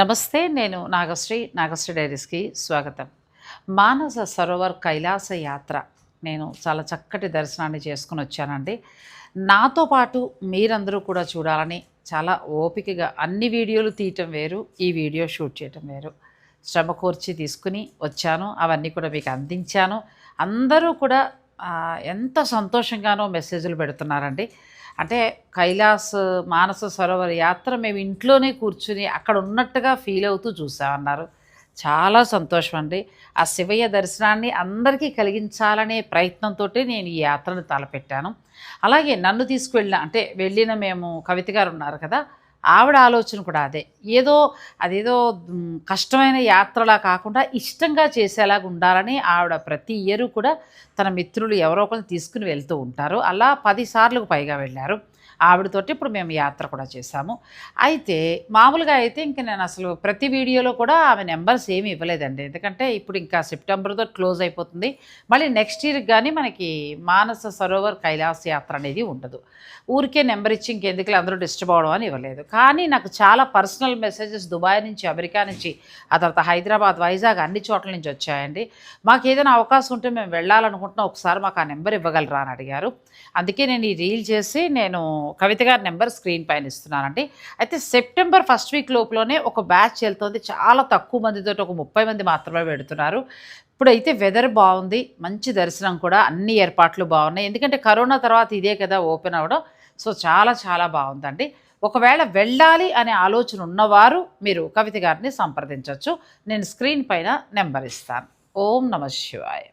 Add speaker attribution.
Speaker 1: నమస్తే నేను నాగశ్రీ నాగశ్రీ డైరీస్కి స్వాగతం. మానస సరోవర్ కైలాస యాత్ర. నేను చాలా చక్కటి దర్శనాన్ని చేసుకుని వచ్చానండి. నాతో పాటు మీరందరూ కూడా చూడాలని చాలా ఓపికగా అన్ని వీడియోలు తీయటం వేరు ఈ వీడియో షూట్ చేయటం వేరు. శ్రమ కోర్చి తీసుకుని వచ్చాను అవన్నీ కూడా మీకు అందించాను. అందరూ కూడా ఎంత సంతోషంగానో మెసేజ్లు పెడుతున్నారండి. అంటే కైలాస్ మానస సరోవర యాత్ర మేము ఇంట్లోనే కూర్చుని అక్కడ ఉన్నట్టుగా ఫీల్ అవుతూ చూసామన్నారు. చాలా సంతోషం అండి ఆ శివయ్య దర్శనాన్ని అందరికీ కలిగించాలనే ప్రయత్నంతో నేను ఈ యాత్రను తలపెట్టాను. అలాగే నన్ను తీసుకువెళ్ళిన అంటే వెళ్ళిన మేము కవిత గారు ఉన్నారు కదా ఆవిడ ఆలోచన కూడా అదే. ఏదో అదేదో కష్టమైన యాత్రలా కాకుండా ఇష్టంగా చేసేలాగా ఉండాలని ఆవిడ ప్రతి ఇయర్ కూడా తన మిత్రులు ఎవరో ఒకరిని తీసుకుని వెళ్తూ ఉంటారు. అలా పదిసార్లకు పైగా వెళ్ళారు. ఆవిడతోటి ఇప్పుడు మేము యాత్ర కూడా చేశాము. అయితే మామూలుగా అయితే ఇంక నేను అసలు ప్రతి వీడియోలో కూడా ఆమె నెంబర్స్ ఏమీ ఇవ్వలేదండి. ఎందుకంటే ఇప్పుడు ఇంకా సెప్టెంబర్తో క్లోజ్ అయిపోతుంది. మళ్ళీ నెక్స్ట్ ఇయర్కి కానీ మనకి మానస సరోవర్ కైలాస యాత్ర అనేది ఉండదు. ఊరికే నెంబర్ ఇచ్చి ఇంకెందుకు అందరూ డిస్టర్బ్ అవడం అని ఇవ్వలేదు. కానీ నాకు చాలా పర్సనల్ మెసేజెస్ దుబాయ్ నుంచి అమెరికా నుంచి ఆ తర్వాత హైదరాబాద్ వైజాగ్ అన్ని చోట్ల నుంచి వచ్చాయండి. మాకు ఏదైనా అవకాశం ఉంటే మేము వెళ్ళాలనుకుంటున్నాం ఒకసారి మాకు ఆ నెంబర్ ఇవ్వగలరా అని అడిగారు. అందుకే నేను ఈ రీల్ చేసి నేను కవిత గారి నెంబర్ స్క్రీన్ పైన ఇస్తున్నానండి. అయితే సెప్టెంబర్ ఫస్ట్ వీక్ లోపలనే ఒక బ్యాచ్ వెళ్తుంది. చాలా తక్కువ మందితో ఒక ముప్పై మంది మాత్రమే పెడుతున్నారు. ఇప్పుడైతే వెదర్ బాగుంది. మంచి దర్శనం కూడా. అన్ని ఏర్పాట్లు బాగున్నాయి. ఎందుకంటే కరోనా తర్వాత ఇదే కదా ఓపెన్ అవ్వడం. సో చాలా చాలా బాగుందండి. ఒకవేళ వెళ్ళాలి అనే ఆలోచన ఉన్నవారు మీరు కవిత గారిని సంప్రదించవచ్చు. నేను స్క్రీన్ పైన నెంబర్ ఇస్తాను. ఓం నమ శివాయ.